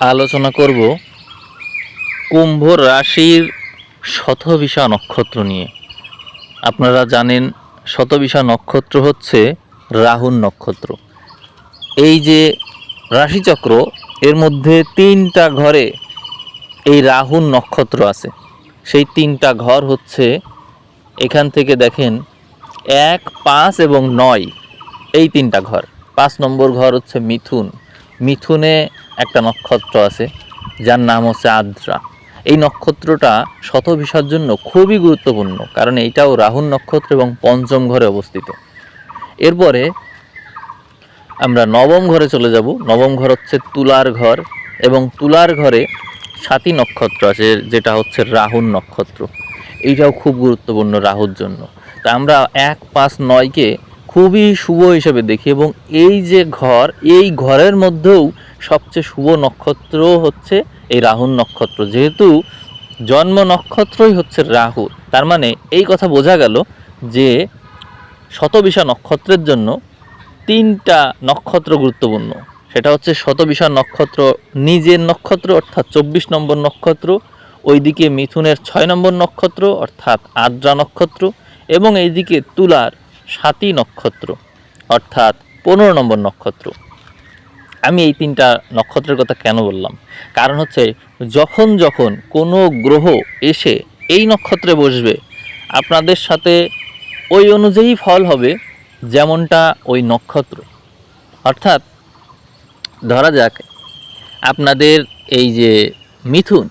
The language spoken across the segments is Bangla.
আলোচনা করব কুম্ভ রাশির শতবিশা নক্ষত্র নিয়ে। আপনারা জানেন শতবিশা নক্ষত্র হচ্ছে রাহুর নক্ষত্র। এই যে রাশিচক্র, এর মধ্যে তিনটা ঘরে এই রাহুর নক্ষত্র আছে। সেই তিনটা ঘর হচ্ছে এখান থেকে দেখেন এক, পাঁচ এবং নয়। এই তিনটা ঘর। পাঁচ নম্বর ঘর হচ্ছে মিথুন। মিথুনে একটা নক্ষত্র আছে, যার নাম হচ্ছে আদ্রা। এই নক্ষত্রটা শতভিসার জন্য খুবই গুরুত্বপূর্ণ, কারণ এইটাও রাহুল নক্ষত্র এবং পঞ্চম ঘরে অবস্থিত। এরপরে আমরা নবম ঘরে চলে যাব। নবম ঘর হচ্ছে তুলার ঘর এবং তুলার ঘরে সাতী নক্ষত্র আছে, যেটা হচ্ছে রাহুল নক্ষত্র। এইটাও খুব গুরুত্বপূর্ণ রাহুর জন্য। তা আমরা এক, পাঁচ, নয়কে খুবই শুভ হিসেবে দেখি এবং এই যে ঘর, এই ঘরের মধ্যেও সবচেয়ে শুভ নক্ষত্র হচ্ছে এই রাহুর নক্ষত্র। যেহেতু জন্ম নক্ষত্রই হচ্ছে রাহু, তার মানে এই কথা বোঝা গেল যে শতবিশা নক্ষত্রের জন্য তিনটা নক্ষত্র গুরুত্বপূর্ণ। সেটা হচ্ছে শতবিশা নক্ষত্র, নিজের নক্ষত্র, অর্থাৎ চব্বিশ নম্বর নক্ষত্র, ওইদিকে মিথুনের ছয় নম্বর নক্ষত্র, অর্থাৎ আদ্রা নক্ষত্র, এবং এইদিকে তুলার সাতই নক্ষত্র, অর্থাৎ পনেরো নম্বর নক্ষত্র। আমি এই তিনটা নক্ষত্রের কথা কেন বললাম? কারণ হচ্ছে, যখন যখন কোনো গ্রহ এসে এই নক্ষত্রে বসবে, আপনাদের সাথে ওই অনুযায়ী ফল হবে যেমনটা ওই নক্ষত্র। অর্থাৎ, ধরা যাক, আপনাদের এই যে মিথুন,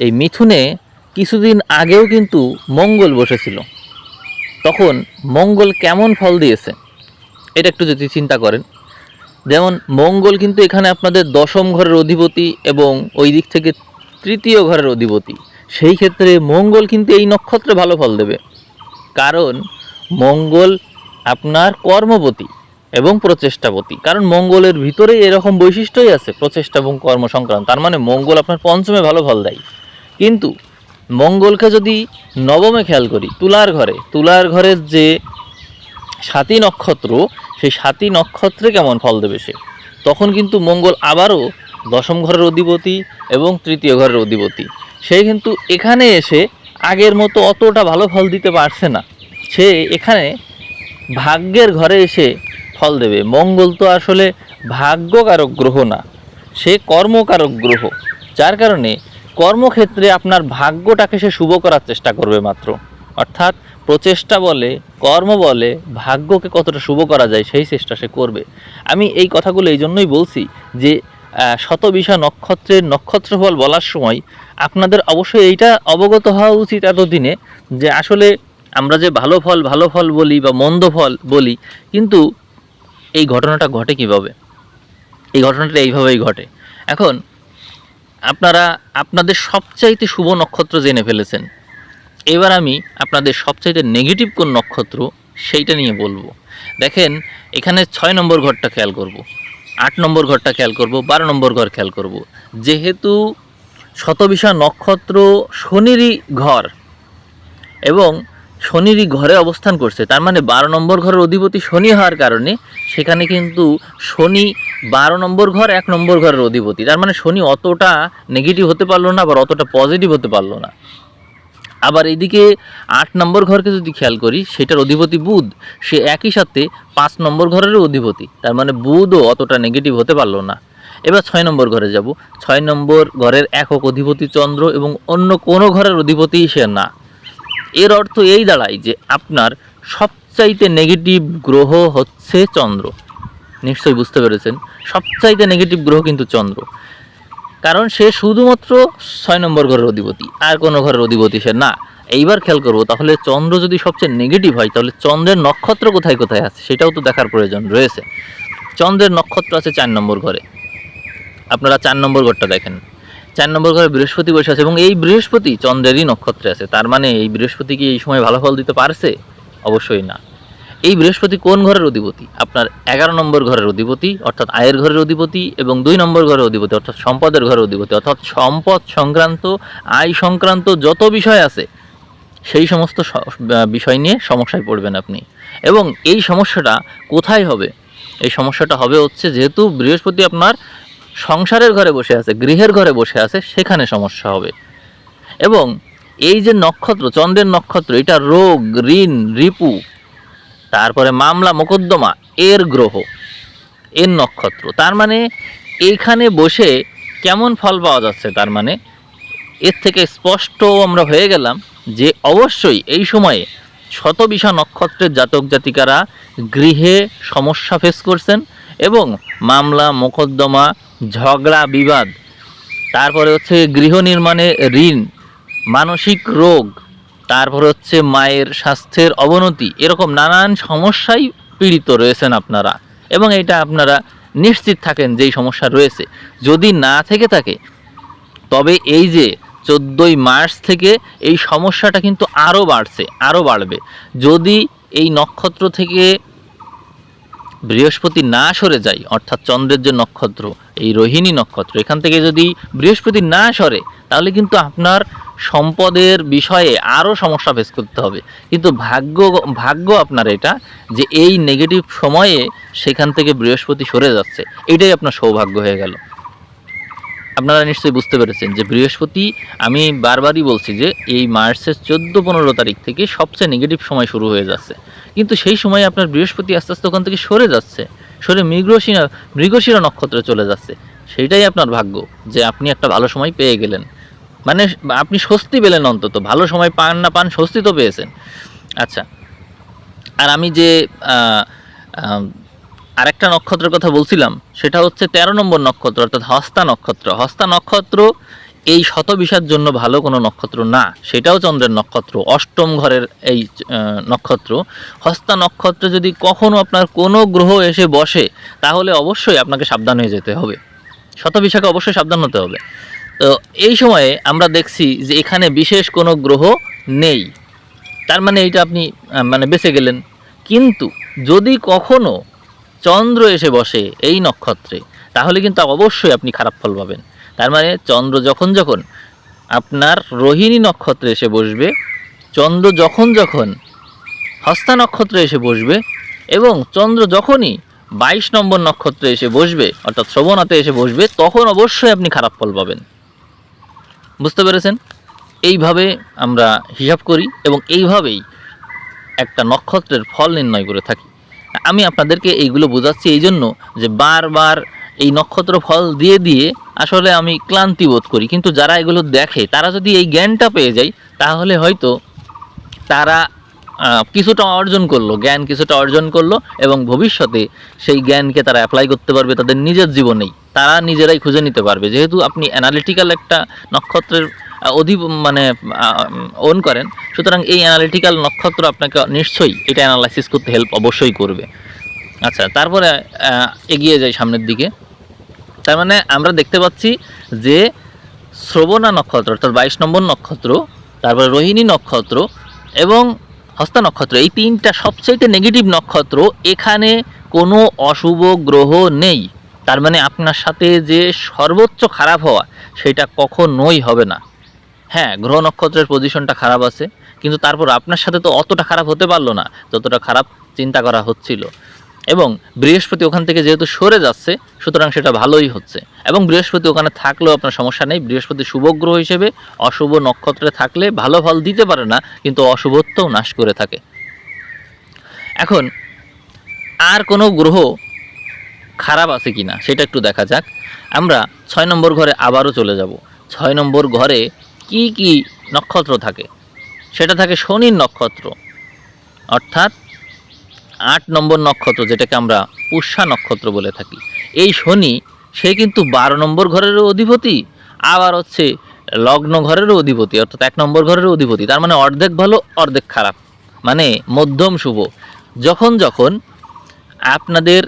এই মিথুনে কিছুদিন আগেও কিন্তু মঙ্গল বসেছিল। তখন মঙ্গল কেমন ফল দিয়েছে? এটা একটু যদি চিন্তা করেন। যেমন মঙ্গল কিন্তু এখানে আপনাদের দশম ঘরের অধিপতি এবং ওই দিক থেকে তৃতীয় ঘরের অধিপতি। সেই ক্ষেত্রে মঙ্গল কিন্তু এই নক্ষত্রে ভালো ফল দেবে। কারণ মঙ্গল আপনার কর্মপতি এবং প্রচেষ্টাপতি। কারণ মঙ্গলের ভিতরেই এরকম বৈশিষ্ট্যই আছে, প্রচেষ্টা এবং কর্ম সংক্রান্ত। তার মানে মঙ্গল আপনার পঞ্চমে ভালো ফল দেয়। কিন্তু মঙ্গলকে যদি নবমে খেয়াল করি, তুলার ঘরে, তুলার ঘরের যে সাতী নক্ষত্র সেই সাতী নক্ষত্রে কেমন ফল দেবে সে? তখন কিন্তু মঙ্গল আবারও দশম ঘরের অধিপতি এবং তৃতীয় ঘরের অধিপতি। সে কিন্তু এখানে এসে আগের মতো অতটা ভালো ফল দিতে পারছে না। সে এখানে ভাগ্যের ঘরে এসে ফল দেবে। মঙ্গল তো আসলে ভাগ্যকারক গ্রহ না, সে কর্মকারক গ্রহ। যার কারণে কর্মক্ষেত্রে আপনার ভাগ্যটাকে সে শুভ করার চেষ্টা করবে মাত্র। অর্থাৎ প্রচেষ্টা বলে, কর্ম বলে, ভাগ্যকে কতটা শুভ করা যায় সেই চেষ্টা সে করবে। আমি এই কথাগুলো এই জন্যই বলছি যে শত বিষয় নক্ষত্রের নক্ষত্রফল বলার সময় আপনাদের অবশ্যই এইটা অবগত হওয়া উচিত এতদিনে যে আসলে আমরা যে ভালো ফল ভালো ফল বলি বা মন্দ ফল বলি, কিন্তু এই ঘটনাটা ঘটে কীভাবে? এই ঘটনাটা এইভাবেই ঘটে। এখন আপনারা, আপনাদের সবচাইতে শুভ নক্ষত্র জেনে ফেলেছেন। এবার আমি আপনাদের সবচাইতে নেগেটিভ কোন নক্ষত্র সেইটা নিয়ে বলব দেখেন, এখানে ছয় নম্বর ঘরটা খেয়াল করব। আট নম্বর ঘরটা খেয়াল করব, বারো নম্বর ঘর খেয়াল করব। যেহেতু শতবিশা নক্ষত্র শনিরই ঘর এবং শনিরই ঘরে অবস্থান করছে, তার মানে বারো নম্বর ঘরের অধিপতি শনি হওয়ার কারণে সেখানে কিন্তু শনি বারো নম্বর ঘর, এক নম্বর ঘরের অধিপতি তার মানে শনি অতটা নেগেটিভ হতে পারল না আবার অতটা পজিটিভ হতে পারল না আবার এদিকে আট নম্বর ঘরকে যদি খেয়াল করি, সেটার অধিপতি বুধ, সে একই সাথে পাঁচ নম্বর ঘরেরও অধিপতি। তার মানে বুধও অতটা নেগেটিভ হতে পারল না। এবার ছয় নম্বর ঘরে যাব। ছয় নম্বর ঘরের একক অধিপতি চন্দ্র এবং অন্য কোনো ঘরের অধিপতি সে না। এর অর্থ এই দাঁড়ায় যে আপনার সবচাইতে নেগেটিভ গ্রহ হচ্ছে চন্দ্র। নিশ্চয়ই বুঝতে পেরেছেন? সবচাইতে নেগেটিভ গ্রহ কিন্তু চন্দ্র। কারণ সে শুধুমাত্র ছয় নম্বর ঘরের অধিপতি, আর কোনো ঘরের অধিপতি সে না। এইবার খেয়াল করব, তাহলে চন্দ্র যদি সবচেয়ে নেগেটিভ হয়, তাহলে চন্দ্রের নক্ষত্র কোথায় কোথায় আছে সেটাও তো দেখার প্রয়োজন রয়েছে। চন্দ্রের নক্ষত্র আছে চার নম্বর ঘরে। আপনারা চার নম্বর ঘরটা দেখেন। চার নম্বর ঘরে বৃহস্পতি বসে আছে এবং এই বৃহস্পতি চন্দ্রেরই নক্ষত্রে আছে। তার মানে এই বৃহস্পতি কি এই সময় ভালো ফল দিতে পারছে? অবশ্যই না। এই বৃহস্পতি কোন ঘরের অধিপতি? আপনার এগারো নম্বর ঘরের অধিপতি, অর্থাৎ আয়ের ঘরের অধিপতি, এবং দুই নম্বর ঘরের অধিপতি, অর্থাৎ সম্পদের ঘরের অধিপতি, অর্থাৎ সম্পদ সংক্রান্ত, আয় সংক্রান্ত যত বিষয় আছে, সেই সমস্ত বিষয় নিয়ে সমস্যায় পড়বেন আপনি। এবং এই সমস্যাটা কোথায় হবে? এই সমস্যাটা হবে হচ্ছে যেহেতু বৃহস্পতি আপনার সংসারের ঘরে বসে আছে, গৃহের ঘরে বসে আছে, সেখানে সমস্যা হবে। এবং এই যে নক্ষত্র, চন্দ্রের নক্ষত্র, এটা রোগ, ঋণ, রিপু তারপরে মামলা মোকদ্দমা, এর গ্রহ, এর নক্ষত্র। তার মানে এইখানে বসে কেমন ফল পাওয়া যাচ্ছে তার মানে? এর থেকে স্পষ্ট আমরা হয়ে গেলাম যে অবশ্যই এই সময়ে শতবিশা নক্ষত্রের জাতক জাতিকারা গৃহে সমস্যা ফেস করছেন এবং মামলা, মোকদ্দমা, ঝগড়া, বিবাদ, তারপরে হচ্ছে গৃহ নির্মাণে ঋণ, মানসিক রোগ তারপরে হচ্ছে মায়ের স্বাস্থ্যের অবনতি, এরকম নানান সমস্যায় পীড়িত রয়েছেন আপনারা এবং এটা আপনারা নিশ্চিত থাকেন যেই সমস্যা রয়েছে। যদি না থেকে থাকে, তবে এই যে চোদ্দোই মার্চ থেকে এই সমস্যাটা কিন্তু আরও বাড়ছে, আরও বাড়বে। যদি এই নক্ষত্র থেকে বৃহস্পতি না সরে যায়, অর্থাৎ চন্দ্রের যে নক্ষত্র, এই রোহিণী নক্ষত্র, এখান থেকে যদি বৃহস্পতি না সরে, তাহলে কিন্তু আপনার সম্পদের বিষয়ে আরও সমস্যা ফেস করতে হবে। কিন্তু ভাগ্য ভাগ্য আপনার এটা যে এই নেগেটিভ সময়ে সেখান থেকে বৃহস্পতি সরে যাচ্ছে, এটাই আপনার সৌভাগ্য হয়ে গেল। আপনারা নিশ্চয়ই বুঝতে পেরেছেন যে বৃহস্পতি, আমি বারবারই বলছি যে এই মার্চের চোদ্দ পনেরো তারিখ থেকে সবচেয়ে নেগেটিভ সময় শুরু হয়ে যাচ্ছে। কিন্তু সেই সময় আপনার বৃহস্পতি আস্তে আস্তে ওখান থেকে সরে যাচ্ছে। সরে মৃগশিরা মৃগশিরা নক্ষত্রে চলে যাচ্ছে। সেইটাই আপনার ভাগ্য, যে আপনি একটা ভালো সময় পেয়ে গেলেন। মানে আপনি স্বস্তি পেলেন অন্তত, ভালো সময় পান না পান স্বস্তি তো পেয়েছেন। আচ্ছা আর আমি যে আরেকটা নক্ষত্রের কথা বলছিলাম, সেটা হচ্ছে তেরো নম্বর নক্ষত্র, অর্থাৎ হস্তা নক্ষত্র। হস্তা নক্ষত্র এই শতবিশার জন্য ভালো কোনো নক্ষত্র না। সেটাও চন্দ্রের নক্ষত্র, অষ্টম ঘরের এই নক্ষত্র। হস্তা নক্ষত্রে যদি কখনো আপনার কোনো গ্রহ এসে বসে, তাহলে অবশ্যই আপনাকে সাবধান হয়ে যেতে হবে। শতবিশাকে অবশ্যই সাবধান হতে হবে। তো এই সময়ে আমরা দেখছি যে এখানে বিশেষ কোনো গ্রহ নেই। তার মানে এইটা আপনি মানে বেঁচে গেলেন। কিন্তু যদি কখনো চন্দ্র এসে বসে এই নক্ষত্রে, তাহলে কিন্তু অবশ্যই আপনি খারাপ ফল পাবেন। তার মানে চন্দ্র যখন যখন আপনার রোহিণী নক্ষত্রে এসে বসবে, চন্দ্র যখন যখন হস্তা নক্ষত্রে এসে বসবে এবং চন্দ্র যখনই বাইশ নম্বর নক্ষত্রে এসে বসবে, অর্থাৎ শ্রবণাতে এসে বসবে, তখন অবশ্যই আপনি খারাপ ফল পাবেন। বুঝতে পেরেছেন? এইভাবে আমরা হিসাব করি এবং এইভাবেই একটা নক্ষত্রের ফল নির্ণয় করে থাকি। আমি আপনাদেরকে এইগুলো বোঝাচ্ছি এই জন্য যে বারবার এই নক্ষত্র ফল দিয়ে দিয়ে আসলে আমি ক্লান্তি বোধ করি। কিন্তু যারা এগুলো দেখে, তারা যদি এই জ্ঞানটা পেয়ে যায়, তাহলে হয়তো তারা কিছুটা অর্জন করল, জ্ঞান কিছুটা অর্জন করল এবং ভবিষ্যতে সেই জ্ঞানকে তারা অ্যাপ্লাই করতে পারবে তাদের নিজের জীবনেই। তারা নিজেরাই খুঁজে নিতে পারবে। যেহেতু আপনি অ্যানালিটিক্যাল একটা নক্ষত্রের অধি মানে ওন করেন, সুতরাং এই অ্যানালিটিক্যাল নক্ষত্র আপনাকে নিশ্চয়ই এটা অ্যানালাইসিস করতে হেল্প অবশ্যই করবে। আচ্ছা তারপরে এগিয়ে যাই সামনের দিকে। তার মানে আমরা দেখতে পাচ্ছি যে শ্রবণা নক্ষত্র, অর্থাৎ বাইশ নম্বর নক্ষত্র, তারপরে রোহিণী নক্ষত্র এবং হস্তা নক্ষত্র, এই তিনটা সবচাইতে নেগেটিভ নক্ষত্র, এখানে কোনো অশুভ গ্রহ নেই। তার মানে আপনার সাথে যে সর্বোচ্চ খারাপ হওয়া, সেটা কখনোই হবে না। হ্যাঁ গ্রহ নক্ষত্রের পজিশনটা খারাপ আছে, কিন্তু তারপর আপনার সাথে তো অতটা খারাপ হতে পারল না, যতটা খারাপ চিন্তা করা হচ্ছিল। এবং বৃহস্পতি ওখান থেকে যেহেতু সরে যাচ্ছে, সুতরাং সেটা ভালোই হচ্ছে। এবং বৃহস্পতি ওখানে থাকলেও আপনার সমস্যা নেই। বৃহস্পতি শুভ গ্রহ হিসেবে অশুভ নক্ষত্রে থাকলে ভালো ফল দিতে পারে না, কিন্তু অশুভত্বও নাশ করে থাকে। এখন, আর কোনো গ্রহ খারাপ আছে কি না সেটা একটু দেখা যাক। আমরা ছয় নম্বর ঘরে আবারও চলে যাব। ছয় নম্বর ঘরে কি কি নক্ষত্র থাকে? সেটা থাকে শনির নক্ষত্র, অর্থাৎ আট নম্বর নক্ষত্র, যেটাকে আমরা পুষ্যা নক্ষত্র বলে থাকি। এই শনি, সে কিন্তু বারো নম্বর ঘরেরও অধিপতি, আবার হচ্ছে লগ্ন ঘরেরও অধিপতি, অর্থাৎ এক নম্বর ঘরেরও অধিপতি। তার মানে অর্ধেক ভালো, অর্ধেক খারাপ। মানে মধ্যম শুভ। যখন যখন আপনাদের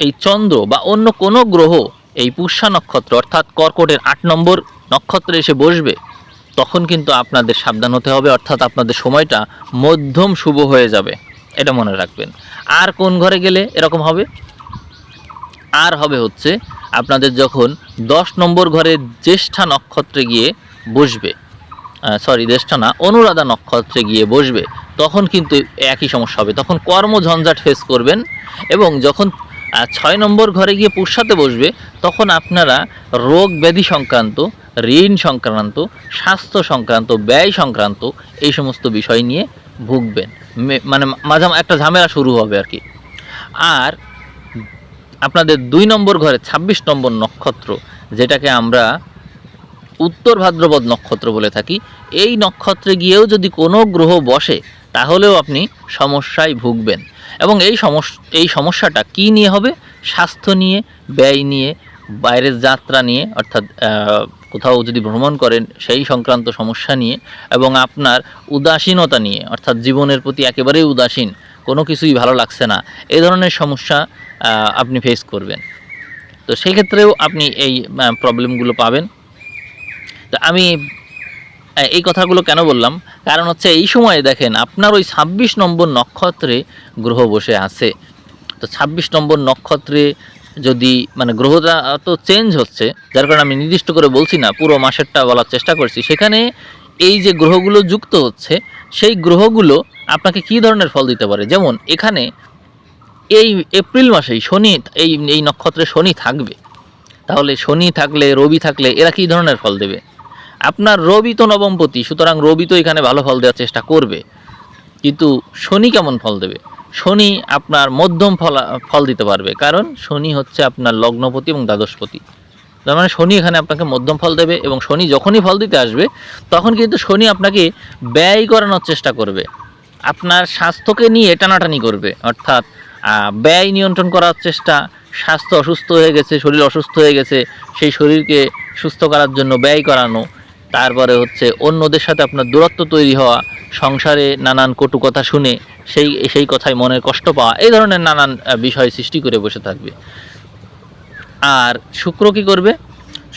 এই চন্দ্র বা অন্য কোনো গ্রহ এই পুষ্যা নক্ষত্র, অর্থাৎ কর্কটের আট নম্বর নক্ষত্রে এসে বসবে, তখন কিন্তু আপনাদের সাবধান হতে হবে, অর্থাৎ আপনাদের সময়টা মধ্যম শুভ হয়ে যাবে। এটা মনে রাখবেন। আর কোন ঘরে গেলে এরকম হবে? আর হবে হচ্ছে আপনাদের যখন দশ নম্বর ঘরে জ্যেষ্ঠা নক্ষত্রে গিয়ে বসবে সরি জ্যেষ্ঠা না, অনুরাধা নক্ষত্রে গিয়ে বসবে, তখন কিন্তু একই সমস্যা হবে। তখন কর্মঝঞ্ঝাট ফেস করবেন এবং যখন ছয় নম্বর ঘরে গিয়ে পুষাতে বসবে, তখন আপনারা রোগ ব্যাধি সংক্রান্ত, ঋণ সংক্রান্ত, স্বাস্থ্য সংক্রান্ত, ব্যয় সংক্রান্ত এই সমস্ত বিষয় নিয়ে ভুগবেন। মানে মাঝে একটা ঝামেলা শুরু হবে আর কি। আর আপনাদের দুই নম্বর ঘরে ২৬ নম্বর নক্ষত্র, যেটাকে আমরা উত্তর ভাদ্রপদ নক্ষত্র বলে থাকি, এই নক্ষত্রে গিয়েও যদি কোনো গ্রহ বসে, তাহলেও আপনি সমস্যায় ভুগবেন। এবং এই সমস্যা এই সমস্যাটা কি নিয়ে হবে? স্বাস্থ্য নিয়ে, ব্যয় নিয়ে, বাইরের যাত্রা নিয়ে, অর্থাৎ কোথাও যদি ভ্রমণ করেন সেই সংক্রান্ত সমস্যা নিয়ে এবং আপনার উদাসীনতা নিয়ে, অর্থাৎ জীবনের প্রতি একেবারেই উদাসীন, কোনো কিছুই ভালো লাগছে না এই ধরনের সমস্যা আপনি ফেস করবেন। তো সেই ক্ষেত্রেও আপনি এই প্রবলেমগুলো পাবেন। তো আমি এই কথাগুলো কেন বললাম? কারণ হচ্ছে এই সময়ে দেখেন, আপনার ওই ছাব্বিশ নম্বর নক্ষত্রে গ্রহ বসে আছে। তো ছাব্বিশ নম্বর নক্ষত্রে যদি মানে গ্রহটা তো চেঞ্জ হচ্ছে, যার কারণে আমি নির্দিষ্ট করে বলছি না, পুরো মাসেরটা বলার চেষ্টা করছি। সেখানে এই যে গ্রহগুলো যুক্ত হচ্ছে, সেই গ্রহগুলো আপনাকে কী ধরনের ফল দিতে পারে? যেমন এখানে এই এপ্রিল মাসেই শনি, এই এই নক্ষত্রে শনি থাকবে। তাহলে শনি থাকলে, রবি থাকলে এরা কী ধরনের ফল দেবে? আপনার রবি তো নবমপতি, সুতরাং রবি তো এখানে ভালো ফল দেওয়ার চেষ্টা করবে। কিন্তু শনি কেমন ফল দেবে? শনি আপনার মধ্যম ফল ফল দিতে পারবে। কারণ শনি হচ্ছে আপনার লগ্নপতি এবং দ্বাদশপতি। তার মানে শনি এখানে আপনাকে মধ্যম ফল দেবে এবং শনি যখনই ফল দিতে আসবে, তখন কিন্তু শনি আপনাকে ব্যয় করানোর চেষ্টা করবে। আপনার স্বাস্থ্যকে নিয়ে টানাটানি করবে। অর্থাৎ ব্যয় নিয়ন্ত্রণ করার চেষ্টা, স্বাস্থ্য অসুস্থ হয়ে গেছে, শরীর অসুস্থ হয়ে গেছে, সেই শরীরকে সুস্থ করার জন্য ব্যয় করানো, তারপরে হচ্ছে অন্যদের সাথে আপনার দূরত্ব তৈরি হওয়া সংসারে নানান কটু কথা শুনে সেই সেই কথায় মনের কষ্ট পাওয়া, এই ধরনের নানান বিষয় সৃষ্টি করে বসে থাকবে। আর শুক্র কি করবে?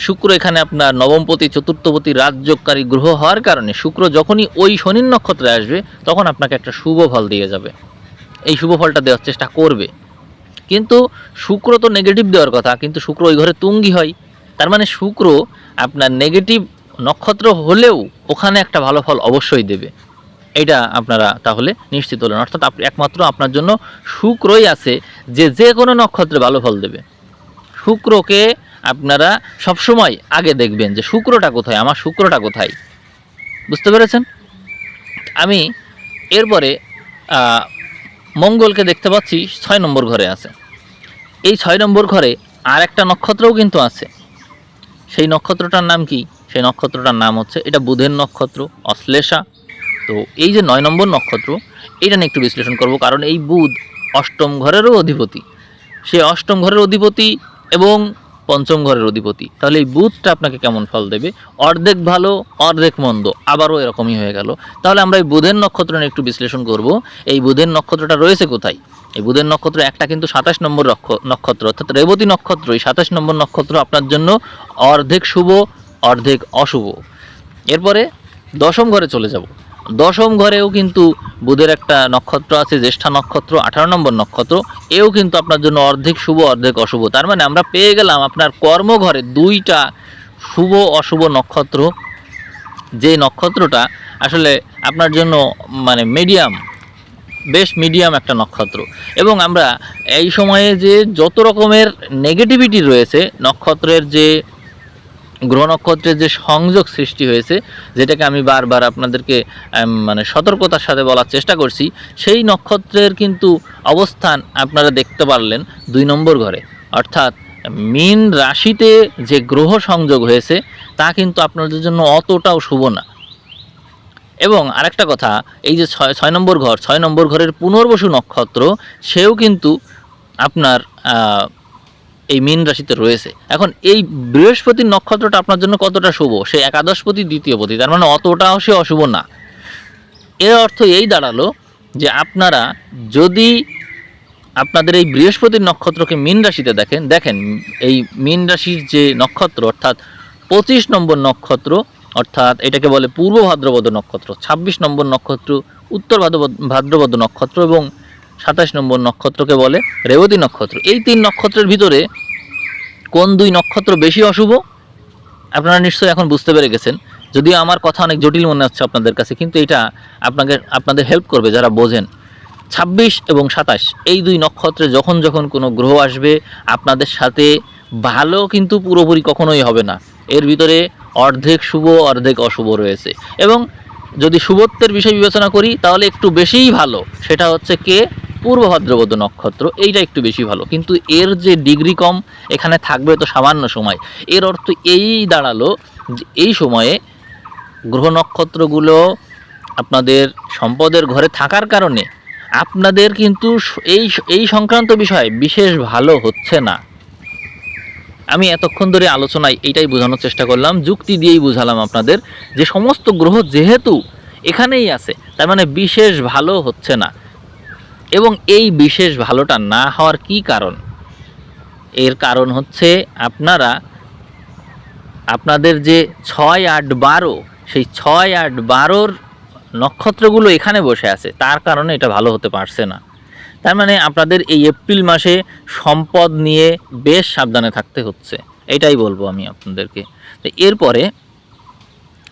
শুক্র এখানে আপনার নবমপতি, চতুর্থপতি, রাজযোগকারী গ্রহ হওয়ার কারণে শুক্র যখনই ওই শনির নক্ষত্রে আসবে, তখন আপনাকে একটা শুভ ফল দিয়ে যাবে। এই শুভ ফলটা দেওয়ার চেষ্টা করবে। কিন্তু শুক্র তো নেগেটিভ দেওয়ার কথা, কিন্তু শুক্র ওই ঘরে তুঙ্গি হয়। তার মানে শুক্র আপনার নেগেটিভ নক্ষত্র হলেও ওখানে একটা ভালো ফল অবশ্যই দেবে। এটা আপনারা তাহলে নিশ্চিত হলেন। অর্থাৎ একমাত্র আপনার জন্য শুক্রই আছে যে যে কোনো নক্ষত্রে ভালো ফল দেবে। শুক্রকে আপনারা সবসময় আগে দেখবেন যে শুক্রটা কোথায়, আমার শুক্রটা কোথায়। বুঝতে পেরেছেন? আমি এরপরে মঙ্গলকে দেখতে পাচ্ছি, ছয় নম্বর ঘরে আছে। এই ছয় নম্বর ঘরে আর একটা নক্ষত্রও কিন্তু আছে। সেই নক্ষত্রটার নাম কি? সেই নক্ষত্রটার নাম হচ্ছে, এটা বুধের নক্ষত্র, অশ্লেষা। তো এই যে নয় নম্বর নক্ষত্র, এটা নিয়ে একটু বিশ্লেষণ করব, কারণ এই বুধ অষ্টম ঘরেরও অধিপতি। সে অষ্টম ঘরের অধিপতি এবং পঞ্চম ঘরের অধিপতি। তাহলে এই বুধটা আপনাকে কেমন ফল দেবে? অর্ধেক ভালো, অর্ধেক মন্দ, আবারও এরকমই হয়ে গেল। তাহলে আমরা এই বুধের নক্ষত্র নিয়ে একটু বিশ্লেষণ করব। এই বুধের নক্ষত্রটা রয়েছে কোথায়? এই বুধের নক্ষত্র একটা কিন্তু সাতাশ নম্বর নক্ষত্র, অর্থাৎ রেবতী নক্ষত্র। এই সাতাশ নম্বর নক্ষত্র আপনার জন্য অর্ধেক শুভ, অর্ধেক অশুভ। এরপরে দশম ঘরে চলে যাব। দশম ঘরেও কিন্তু বুধের একটা নক্ষত্র আছে, জ্যেষ্ঠা নক্ষত্র, আঠারো নম্বর নক্ষত্র। এও কিন্তু আপনার জন্য অর্ধেক শুভ, অর্ধেক অশুভ। তার মানে আমরা পেয়ে গেলাম আপনার কর্মঘরে দুইটা শুভ, অশুভ নক্ষত্র। যে নক্ষত্রটা আসলে আপনার জন্য মানে মিডিয়াম বেশ মিডিয়াম একটা নক্ষত্র। এবং আমরা এই সময়ে যে যত রকমের নেগেটিভিটি রয়েছে, নক্ষত্রের যে গ্রহ নক্ষত্রের যে সংযোগ সৃষ্টি হয়েছে, যেটাকে আমি বারবার আপনাদেরকে মানে সতর্কতার সাথে বলার চেষ্টা করছি, সেই নক্ষত্রের কিন্তু অবস্থান আপনারা দেখতে পারলেন দুই নম্বর ঘরে। অর্থাৎ মীন রাশিতে যে গ্রহ সংযোগ হয়েছে, তা কিন্তু আপনাদের জন্য অতটাও শুভ না। এবং আরেকটা কথা, এই যে ছয় ছয় নম্বর ঘর, ছয় নম্বর ঘরের পুনর্বসু নক্ষত্র, সেও কিন্তু আপনার এই মীন রাশিতে রয়েছে। এখন এই বৃহস্পতির নক্ষত্রটা আপনার জন্য কতটা শুভ? সে একাদশপতি, দ্বিতীয়পতি, তার মানে অতটাও সে অশুভ না। এর অর্থ এই দাঁড়াল যে আপনারা যদি আপনাদের এই বৃহস্পতির নক্ষত্রকে মীন রাশিতে দেখেন দেখেন এই মীন রাশির যে নক্ষত্র, অর্থাৎ পঁচিশ নম্বর নক্ষত্র, অর্থাৎ এটাকে বলে পূর্ব ভাদ্রপদ নক্ষত্র, ছাব্বিশ নম্বর নক্ষত্র, উত্তর ভাদ্রপদ নক্ষত্র এবং সাতাশ নম্বর নক্ষত্রকে বলে রেবতী নক্ষত্র। এই তিন নক্ষত্রের ভিতরে কোন দুই নক্ষত্র বেশি অশুভ? আপনারা নিশ্চয়ই এখন বুঝতে পেরে গেছেন। যদিও আমার কথা অনেক জটিল মনে হচ্ছে আপনাদের কাছে, কিন্তু এটা আপনাকে, আপনাদের হেল্প করবে যারা বোঝেন। ছাব্বিশ এবং সাতাশ, এই দুই নক্ষত্রে যখন যখন কোনো গ্রহ আসবে, আপনাদের সাথে ভালো কিন্তু পুরোপুরি কখনোই হবে না। এর ভিতরে অর্ধেক শুভ, অর্ধেক অশুভ রয়েছে। এবং যদি শুভত্বের বিষয় বিবেচনা করি, তাহলে একটু বেশিই ভালো। সেটা হচ্ছে কে? পূর্ব ভাদ্রপদ নক্ষত্র। এইটা একটু বেশি ভালো। কিন্তু এর যে ডিগ্রি কম, এখানে থাকবে তো সামান্য সময়। এর অর্থ এই দাঁড়াল যে এই সময়ে গ্রহ নক্ষত্রগুলো আপনাদের সম্পদের ঘরে থাকার কারণে আপনাদের কিন্তু এই এই সংক্রান্ত বিষয়ে বিশেষ ভালো হচ্ছে না। আমি এতক্ষণ ধরে আলোচনায় এইটাই বোঝানোর চেষ্টা করলাম, যুক্তি দিয়েই বুঝালাম আপনাদের যে সমস্ত গ্রহ যেহেতু এখানেই আছে, তার মানে বিশেষ ভালো হচ্ছে না। এবং এই বিশেষ ভালোটা না হওয়ার কি কারণ? এর কারণ হচ্ছে আপনারা, আপনাদের যে ছয় আট বারো, সেই ছয় আট বারোর নক্ষত্রগুলো এখানে বসে আছে, তার কারণে এটা ভালো হতে পারছে না। তার মানে আপনাদের এই এপ্রিল মাসে সম্পদ নিয়ে বেশ সাবধানে থাকতে হচ্ছে। এটাই বলব আমি আপনাদেরকে। তো এরপরে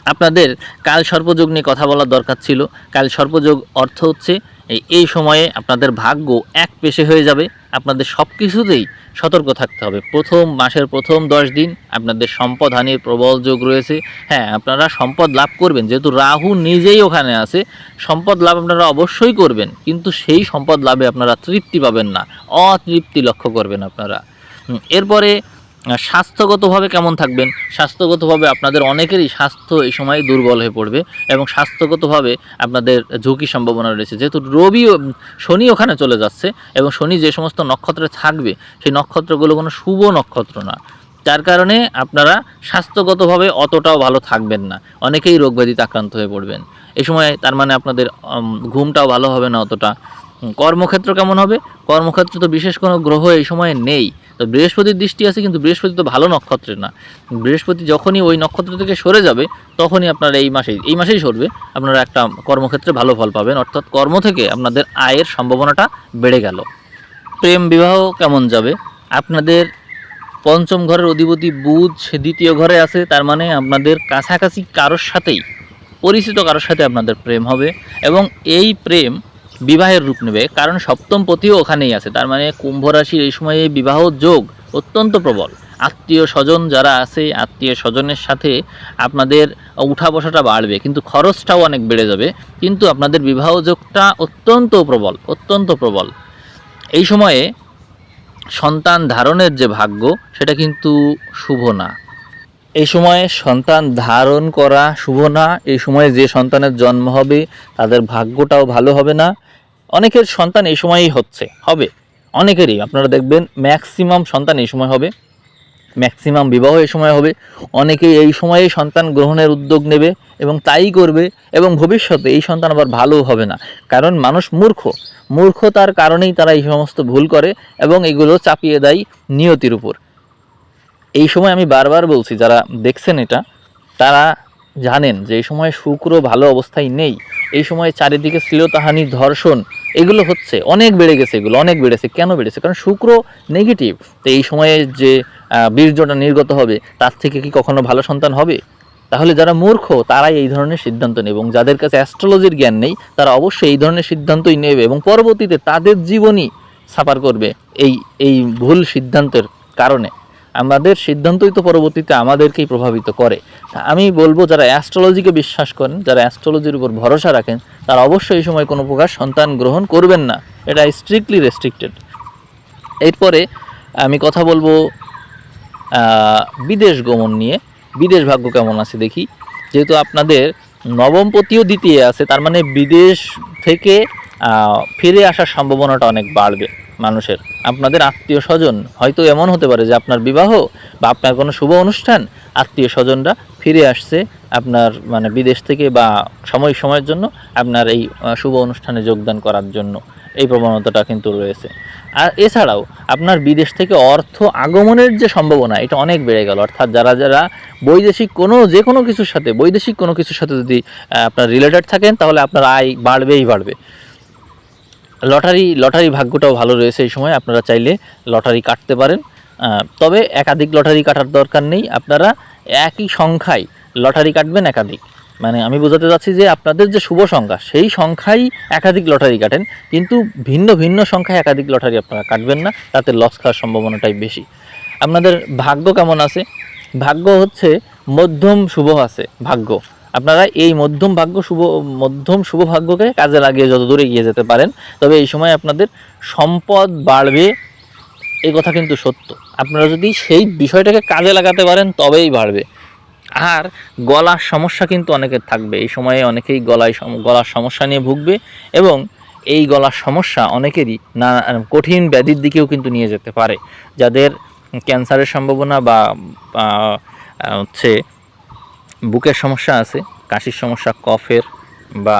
আপনাদের কাল সর্পযোগ নিয়ে কথা বলার দরকার ছিল। কাল সর্পযোগ অর্থ হচ্ছে এই সময়ে আপনাদের ভাগ্য এক পেশে হয়ে যাবে। আপনাদের সব কিছুতেই সতর্ক থাকতে হবে। প্রথম মাসের প্রথম দশ দিন আপনাদের সম্পদ হানির প্রবল যোগ রয়েছে। হ্যাঁ আপনারা সম্পদ লাভ করবেন। যেহেতু রাহু নিজেই ওখানে আছে, সম্পদ লাভ আপনারা অবশ্যই করবেন। কিন্তু সেই সম্পদ লাভে আপনারা তৃপ্তি পাবেন না। অতৃপ্তি লক্ষ্য করবেন আপনারা। এরপরে স্বাস্থ্যগতভাবে কেমন থাকবেন? স্বাস্থ্যগতভাবে আপনাদের অনেকেরই স্বাস্থ্য এই সময় দুর্বল হয়ে পড়বে এবং স্বাস্থ্যগতভাবে আপনাদের ঝুঁকি সম্ভাবনা রয়েছে। যেহেতু রবি শনি ওখানে চলে যাচ্ছে এবং শনি যে সমস্ত নক্ষত্রে থাকবে, সেই নক্ষত্রগুলো কোনো শুভ নক্ষত্র না। যার কারণে আপনারা স্বাস্থ্যগতভাবে অতটাও ভালো থাকবেন না। অনেকেই রোগব্যাধিতে আক্রান্ত হয়ে পড়বেন। এই সময় তার মানে আপনাদের ঘুমটাও ভালো হবে না অতটা। কর্মক্ষেত্র কেমন হবে? কর্মক্ষেত্র তো বিশেষ কোনো গ্রহ এই সময় নেই। তো বৃহস্পতির দৃষ্টি আছে, কিন্তু বৃহস্পতি তো ভালো নক্ষত্রের না। বৃহস্পতি যখনই ওই নক্ষত্র থেকে সরে যাবে, তখনই আপনারা এই মাসেই এই মাসেই সরবে। আপনারা একটা কর্মক্ষেত্রে ভালো ফল পাবেন। অর্থাৎ কর্ম থেকে আপনাদের আয়ের সম্ভাবনাটা বেড়ে গেল। প্রেম বিবাহ কেমন যাবে? আপনাদের পঞ্চম ঘরের অধিপতি বুধ সে দ্বিতীয় ঘরে আছে, তার মানে আপনাদের কাছাকাছি কারোর সাথেই, পরিচিত কারোর সাথে আপনাদের প্রেম হবে। এবং এই প্রেম বিবাহের রূপ নেবে, কারণ সপ্তম পতিও ওখানেই আছে। তার মানে কুম্ভ রাশির এই সময়ে বিবাহ যোগ অত্যন্ত প্রবল। আত্মীয় স্বজন যারা আছে, আত্মীয় স্বজনের সাথে আপনাদের উঠা বসাটা বাড়বে, কিন্তু খরচটাও অনেক বেড়ে যাবে। কিন্তু আপনাদের বিবাহ যোগটা অত্যন্ত প্রবল অত্যন্ত প্রবল। এই সময়ে সন্তান ধারণের যে ভাগ্য, সেটা কিন্তু শুভ না। এই সময়ে সন্তান ধারণ করা শুভ না। এই সময়ে যে সন্তানের জন্ম হবে, তাদের ভাগ্যটাও ভালো হবে না। অনেকের সন্তান এই সময়ই হচ্ছে, হবে। অনেকেরই, আপনারা দেখবেন ম্যাক্সিমাম সন্তান এই সময় হবে ম্যাক্সিমাম বিবাহ এই সময় হবে। অনেকেই এই সময়ে সন্তান গ্রহণের উদ্যোগ নেবে এবং তাই করবে এবং ভবিষ্যতে এই সন্তান আবার ভালো হবে না। কারণ মানুষ মূর্খ, মূর্খতার কারণেই তারা এই সমস্ত ভুল করে এবং এগুলো চাপিয়ে দেয় নিয়তির উপর। এই সময় আমি বারবার বলছি, যারা দেখছেন এটা, তারা জানেন যে এই সময় শুক্র ভালো অবস্থায় নেই। এই সময় চারিদিকে শ্লীলতাহানি ধর্ষণ এগুলো হচ্ছে, অনেক বেড়ে গেছে এগুলো, অনেক বেড়েছে। কেন বেড়েছে? কারণ শুক্র নেগেটিভ তো এই সময়ে যে বীর্যটা নির্গত হবে, তার থেকে কি কখনো ভালো সন্তান হবে? তাহলে যারা মূর্খ, তারাই এই ধরনের সিদ্ধান্ত নেবে এবং যাদের কাছে অ্যাস্ট্রোলজির জ্ঞান নেই, তারা অবশ্যই এই ধরনের সিদ্ধান্তই নেবে এবং পরবর্তীতে তাদের জীবনই সাফার করবে এই এই ভুল সিদ্ধান্তের কারণে। আমাদের সিদ্ধান্তই তো পরবর্তীতে আমাদেরকেই প্রভাবিত করে। আমি বলব, যারা অ্যাস্ট্রোলজিকে বিশ্বাস করেন, যারা অ্যাস্ট্রোলজির উপর ভরসা রাখেন, তারা অবশ্যই এই সময় কোনো প্রকার সন্তান গ্রহণ করবেন না। এটা স্ট্রিক্টলি রেস্ট্রিক্টেড এরপরে আমি কথা বলব বিদেশ গমন নিয়ে। বিদেশ ভাগ্য কেমন আছে দেখি। যেহেতু আপনাদের নবমপতিও দ্বিতীয় আছে, তার মানে বিদেশ থেকে ফিরে আসার সম্ভাবনাটা অনেক বাড়বে মানুষের। আপনাদের আত্মীয় স্বজন হয়তো এমন হতে পারে যে আপনার বিবাহ বা আপনার কোনো শুভ অনুষ্ঠান, আত্মীয় স্বজনরা ফিরে আসছে আপনার মানে বিদেশ থেকে বা সময় সময়ের জন্য আপনার এই শুভ অনুষ্ঠানে যোগদান করার জন্য। এই প্রবণতাটা কিন্তু রয়েছে। আর এছাড়াও আপনার বিদেশ থেকে অর্থ আগমনের যে সম্ভাবনা, এটা অনেক বেড়ে গেল। অর্থাৎ যারা যারা বৈদেশিক কোনো, যে কোনো কিছুর সাথে, বৈদেশিক কোনো কিছুর সাথে যদি আপনার রিলেটেড থাকেন, তাহলে আপনার আয় বাড়বেই বাড়বে। লটারি লটারি ভাগ্যটাও ভালো রয়েছে এই সময়। আপনারা চাইলে লটারি কাটতে পারেন। তবে একাধিক লটারি কাটার দরকার নেই। আপনারা একই সংখ্যায় লটারি কাটবেন একাধিক। মানে আমি বোঝাতে চাচ্ছি যে আপনাদের যে শুভ সংখ্যা, সেই সংখ্যাই একাধিক লটারি কাটেন। কিন্তু ভিন্ন ভিন্ন সংখ্যায় একাধিক লটারি আপনারা কাটবেন না। তাতে লস খাওয়ার সম্ভাবনাটাই বেশি। আপনাদের ভাগ্য কেমন আছে? ভাগ্য হচ্ছে মধ্যম শুভ আছে, ভাগ্য। আপনারা এই মধ্যম ভাগ্য শুভ মধ্যম শুভ ভাগ্যকে কাজে লাগিয়ে যত দূরে এগিয়ে যেতে পারেন তবে এই সময় আপনাদের সম্পদ বাড়বে এই কথা কিন্তু সত্য। আপনারা যদি সেই বিষয়টাকে কাজে লাগাতে পারেন তবেই বাড়বে। আর গলার সমস্যা কিন্তু অনেকের থাকবে। এই সময়ে অনেকেই গলায় গলার সমস্যা নিয়ে ভুগবে এবং এই গলার সমস্যা অনেকেরই না কঠিন ব্যাধির দিকেও কিন্তু নিয়ে যেতে পারে। যাদের ক্যান্সারের সম্ভাবনা বা, হচ্ছে বুকের সমস্যা আছে, কাশির সমস্যা, কফের বা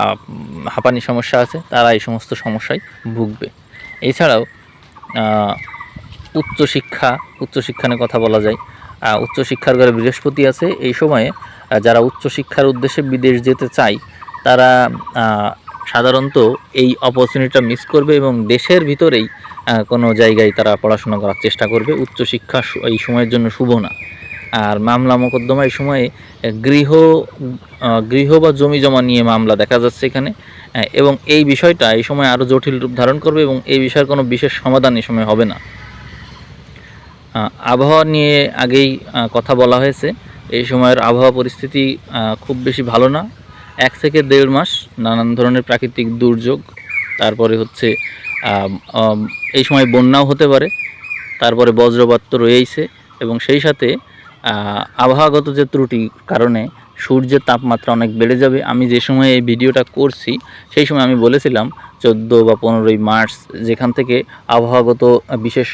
হাঁপানির সমস্যা আছে, তারা এই সমস্ত সমস্যায় ভুগবে। এছাড়াও উচ্চশিক্ষা উচ্চশিক্ষা নিয়ে কথা বলা যায় উচ্চশিক্ষার ঘরে বৃহস্পতি আছে, এই সময়ে যারা উচ্চশিক্ষার উদ্দেশ্যে বিদেশ যেতে চায়, তারা সাধারণত এই অপরচুনিটিটা মিস করবে এবং দেশের ভিতরেই কোনো জায়গায় তারা পড়াশোনা করার চেষ্টা করবে। উচ্চশিক্ষা এই সময়ের জন্য শুভ না। আর মামলা মোকদ্দমা এই সময়ে গৃহ গৃহ বা জমি জমা নিয়ে মামলা দেখা যাচ্ছে এখানে। এবং এই বিষয়টা এই সময় আরও জটিল রূপ ধারণ করবে এবং এই বিষয়ের কোনো বিশেষ সমাধান এই সময় হবে না। আবহাওয়া নিয়ে আগেই কথা বলা হয়েছে। এই সময়ের আবহাওয়া পরিস্থিতি খুব বেশি ভালো না। এক থেকে দেড় মাস নানান ধরনের প্রাকৃতিক দুর্যোগ, তারপরে হচ্ছে এই সময় বন্যাও হতে পারে, তারপরে বজ্রপাত তো রয়েইছে। এবং সেই সাথে আবহাওয়াগত যে ত্রুটি কারণে সূর্যের তাপমাত্রা অনেক বেড়ে যাবে। আমি যে সময় এই ভিডিওটা করছি, সেই সময় আমি বলেছিলাম চোদ্দ বা পনেরোই মার্চ যেখান থেকে আবহাওয়াগত বিশেষ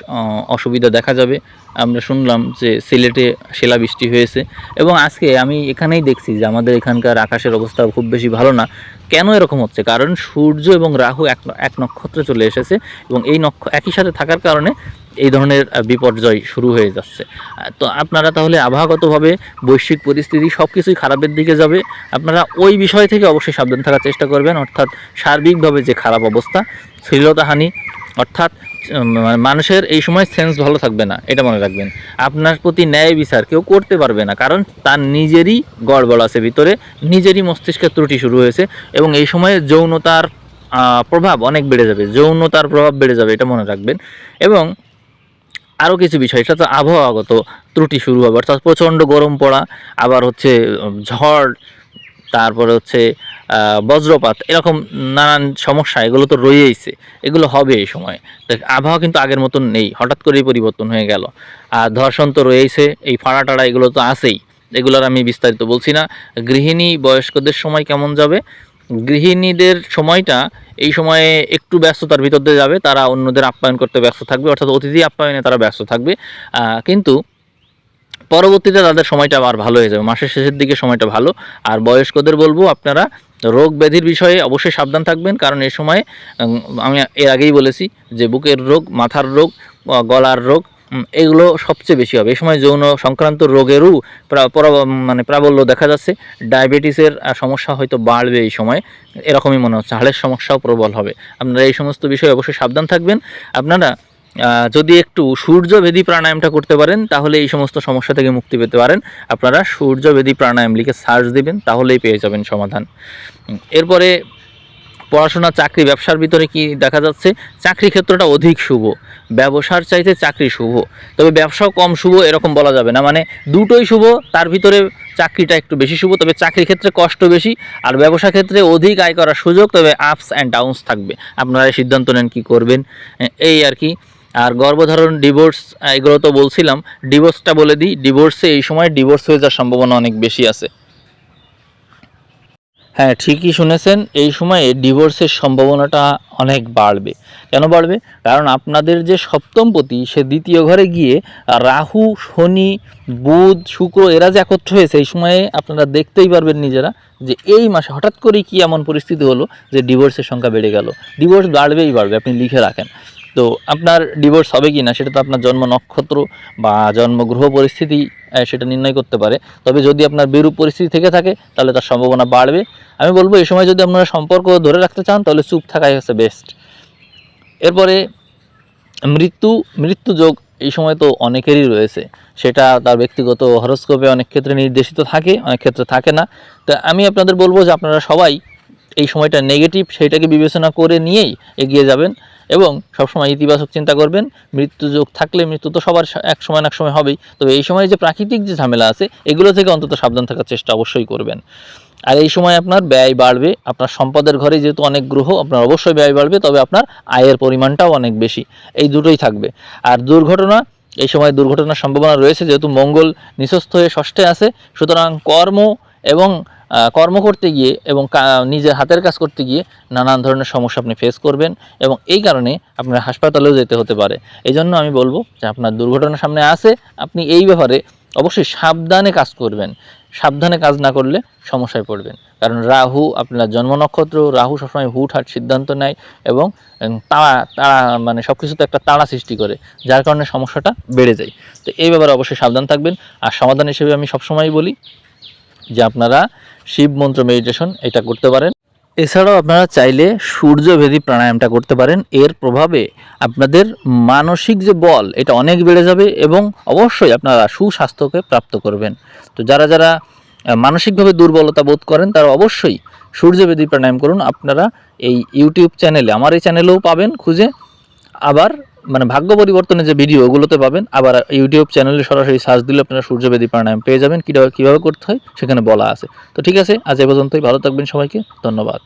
অসুবিধা দেখা যাবে। আমরা শুনলাম যে সিলেটে শিলাবৃষ্টি হয়েছে এবং আজকে আমি এখানেই দেখছি যে আমাদের এখানকার আকাশের অবস্থা খুব বেশি ভালো না। কেন এরকম হচ্ছে? কারণ সূর্য এবং রাহু এক এক নক্ষত্রে চলে এসেছে এবং এই নক্ষ, একই সাথে থাকার কারণে এই ধরনের বিপর্যয় শুরু হয়ে যাচ্ছে। তো আপনারা তাহলে আবহাওয়াগতভাবে বৈশ্বিক পরিস্থিতি সব কিছুই খারাপের দিকে যাবে। আপনারা ওই বিষয় থেকে অবশ্যই সাবধান থাকার চেষ্টা করবেন। অর্থাৎ সার্বিকভাবে যে খারাপ অবস্থা, শ্লীলতাহানি, অর্থাৎ মানে মানুষের এই সময় সেন্স ভালো থাকবে না, এটা মনে রাখবেন। আপনার প্রতি ন্যায় বিচার কেউ করতে পারবে না, কারণ তার নিজেরই গড়বড় আছে ভিতরে, নিজেরই মস্তিষ্কের ত্রুটি শুরু হয়েছে এবং এই সময়ে যৌনতার প্রভাব অনেক বেড়ে যাবে, যৌনতার প্রভাব বেড়ে যাবে, এটা মনে রাখবেন। এবং আরও কিছু বিষয় এটা তো আবহাওয়াগত ত্রুটি শুরু হবে, অর্থাৎ প্রচণ্ড গরম পড়া, আবার হচ্ছে ঝড় তারপরে হচ্ছে বজ্রপাত, এরকম নানান সমস্যা, এগুলো তো রয়েইছে। এগুলো হবে এই সময়। দেখ, আবহাওয়া কিন্তু আগের মতন নেই, হঠাৎ করেই পরিবর্তন হয়ে গেল। আর ধর্ষণ তো রয়েইছে, এই ফাড়া টাড়া এগুলো তো আছেই। এগুলোর আমি বিস্তারিত বলছি না। গৃহিণী বয়স্কদের সময় কেমন যাবে? গৃহিণীদের সময়টা এই সময়ে একটু ব্যস্ততার ভিতর দিয়ে যাবে, তারা অন্যদের আপ্যায়ন করতে ব্যস্ত থাকবে, অর্থাৎ অতিথি আপ্যায়নে তারা ব্যস্ত থাকবে। কিন্তু পরবর্তীতে তাদের সময়টা আবার ভালো হয়ে যাবে। মাসের শেষের দিকে সময়টা ভালো। আর বয়স্কদের বলব, আপনারা রোগ ব্যাধির বিষয়ে অবশ্যই সাবধান থাকবেন। কারণ এ সময়ে আমি এর আগেই বলেছি যে বুকের রোগ, মাথার রোগ গলার রোগ এগুলো সবচেয়ে বেশি হবে। এই সময় যৌন সংক্রান্ত রোগেরও মানে প্রাবল্য দেখা যাচ্ছে। ডায়াবেটিসের সমস্যা হয়তো বাড়বে এই সময়। এরকমই মনে হচ্ছে। হাড়ের সমস্যাও প্রবল হবে। আপনারা এই সমস্ত বিষয়ে অবশ্যই সাবধান থাকবেন। আপনারা যদি একটু সূর্যবেদী প্রাণায়ামটা করতে পারেন, তাহলে এই সমস্ত সমস্যা থেকে মুক্তি পেতে পারেন। আপনারা সূর্যবেদী প্রাণায়াম লিখে সার্চ দিবেন, তাহলেই পেয়ে যাবেন সমাধান। এরপরে পড়াশোনা, চাকরি, ব্যবসার ভিতরে কি দেখা যাচ্ছে? চাকরি ক্ষেত্রটা অধিক শুভ। ব্যবসার চাইতে চাকরি শুভ। তবে ব্যবসাও কম শুভ, এরকম বলা যাবে না। মানে দুটোই শুভ, তার ভিতরে চাকরিটা একটু বেশি শুভ। তবে চাকরির ক্ষেত্রে কষ্ট বেশি, আর ব্যবসা ক্ষেত্রে অধিক আয় করার সুযোগ। তবে আপস অ্যান্ড ডাউনস থাকবে। আপনারা সিদ্ধান্ত নেন কি করবেন। এই আর কি। আর গর্ভধারণ ডিভোর্স এগুলো তো বলছিলাম ডিভোর্সটা বলে দিই ডিভোর্সে এই সময় ডিভোর্স হয়ে যাওয়ার সম্ভাবনা অনেক বেশি আছে। হ্যাঁ ঠিকই শুনেছেন, এই সময়ে ডিভোর্সের সম্ভাবনাটা অনেক বাড়বে। কেন বাড়বে? কারণ আপনাদের যে সপ্তমপতি সে দ্বিতীয় ঘরে গিয়ে রাহু, শনি, বুধ, শুক্র, এরা যে একত্র হয়েছে, এই সময়ে আপনারা দেখতেই পারবেন নিজেরা যে এই মাসে হঠাৎ করেই কি এমন পরিস্থিতি হলো যে ডিভোর্সের সংখ্যা বেড়ে গেল। ডিভোর্স বাড়বেই বাড়বে, আপনি লিখে রাখেন। তো আপনার ডিভোর্স হবে কি না সেটা তো আপনার জন্ম নক্ষত্র বা জন্মগ্রহ পরিস্থিতি সেটা নির্ণয় করতে পারে। তবে যদি আপনার বিরূপ পরিস্থিতি থেকে থাকে, তাহলে তার সম্ভাবনা বাড়বে। আমি বলব, এই সময় যদি আপনারা সম্পর্ক ধরে রাখতে চান, তাহলে চুপ থাকাই হচ্ছে বেস্ট এরপরে, মৃত্যু মৃত্যু যোগ এই সময় তো অনেকেরই রয়েছে। সেটা তার ব্যক্তিগত হরস্কোপে অনেক ক্ষেত্রে নির্দেশিত থাকে, অনেক ক্ষেত্রে থাকে না। তো আমি আপনাদের বলব যে আপনারা সবাই এই সময়টা নেগেটিভ সেইটাকে বিবেচনা করে নিয়েই এগিয়ে যাবেন। এবং সবসময় ইতিবাচক চিন্তা করবেন। মৃত্যু যোগ থাকলে মৃত্যু তো সবার এক সময় এক সময় হবেই। তবে এই সময় যে প্রাকৃতিক যে ঝামেলা আছে, এগুলো থেকে অন্তত সাবধান থাকার চেষ্টা অবশ্যই করবেন। আর এই সময় আপনার ব্যয় বাড়বে। আপনার সম্পদের ঘরে যেহেতু অনেক গ্রহ, আপনার অবশ্যই ব্যয় বাড়বে, তবে আপনার আয়ের পরিমাণটাও অনেক বেশি। এই দুটোই থাকবে। আর দুর্ঘটনা, এই সময় দুর্ঘটনার সম্ভাবনা রয়েছে, যেহেতু মঙ্গল নিঃস্বস্থ হয়ে ষষ্ঠে আছে। সুতরাং কর্ম এবং কর্ম করতে গিয়ে এবং নিজের হাতের কাজ করতে গিয়ে নানান ধরনের সমস্যা আপনি ফেস করবেন এবং এই কারণে আপনার হাসপাতালেও যেতে হতে পারে। এই জন্য আমি বলব যে আপনার দুর্ঘটনা সামনে আসে আপনি এই ব্যাপারে অবশ্যই সাবধানে কাজ করবেন। সাবধানে কাজ না করলে সমস্যায় পড়বেন। কারণ রাহু, আপনার জন্ম নক্ষত্র, রাহু সবসময় হুটহাট সিদ্ধান্ত নেয় এবং তাড়া তাড়া মানে সব কিছুতে একটা তাড়া সৃষ্টি করে, যার কারণে সমস্যাটা বেড়ে যায়। তো এই ব্যাপারে অবশ্যই সাবধান থাকবেন। আর সমাধান হিসেবে আমি সবসময় বলি যে আপনারা শিব মন্ত্র মেডিটেশন এটা করতে পারেন। এছাড়াও আপনারা চাইলে সূর্যভেদী প্রাণায়ামটা করতে পারেন। এর প্রভাবে আপনাদের মানসিক যে বল, এটা অনেক বেড়ে যাবে এবং অবশ্যই আপনারা সুস্বাস্থ্যকে প্রাপ্ত করবেন। তো যারা যারা মানসিকভাবে দুর্বলতা বোধ করেন, তারা অবশ্যই সূর্যবেদী প্রাণায়াম করুন। আপনারা এই ইউটিউব চ্যানেলে আমার এই চ্যানেলেও পাবেন খুঁজে। আবার মানে ভাগ্য পরিবর্তনের যে ভিডিও ওগুলোতে পাবেন। আবার ইউটিউব চ্যানেলে সরাসরি সার্চ দিলে আপনারা সূর্যবেদী প্রাণায়াম পেয়ে যাবেন। কীভাবে কীভাবে করতে হয়, সেখানে বলা আছে। তো ঠিক আছে, আজ এ পর্যন্তই। ভালো থাকবেন সবাইকে। ধন্যবাদ।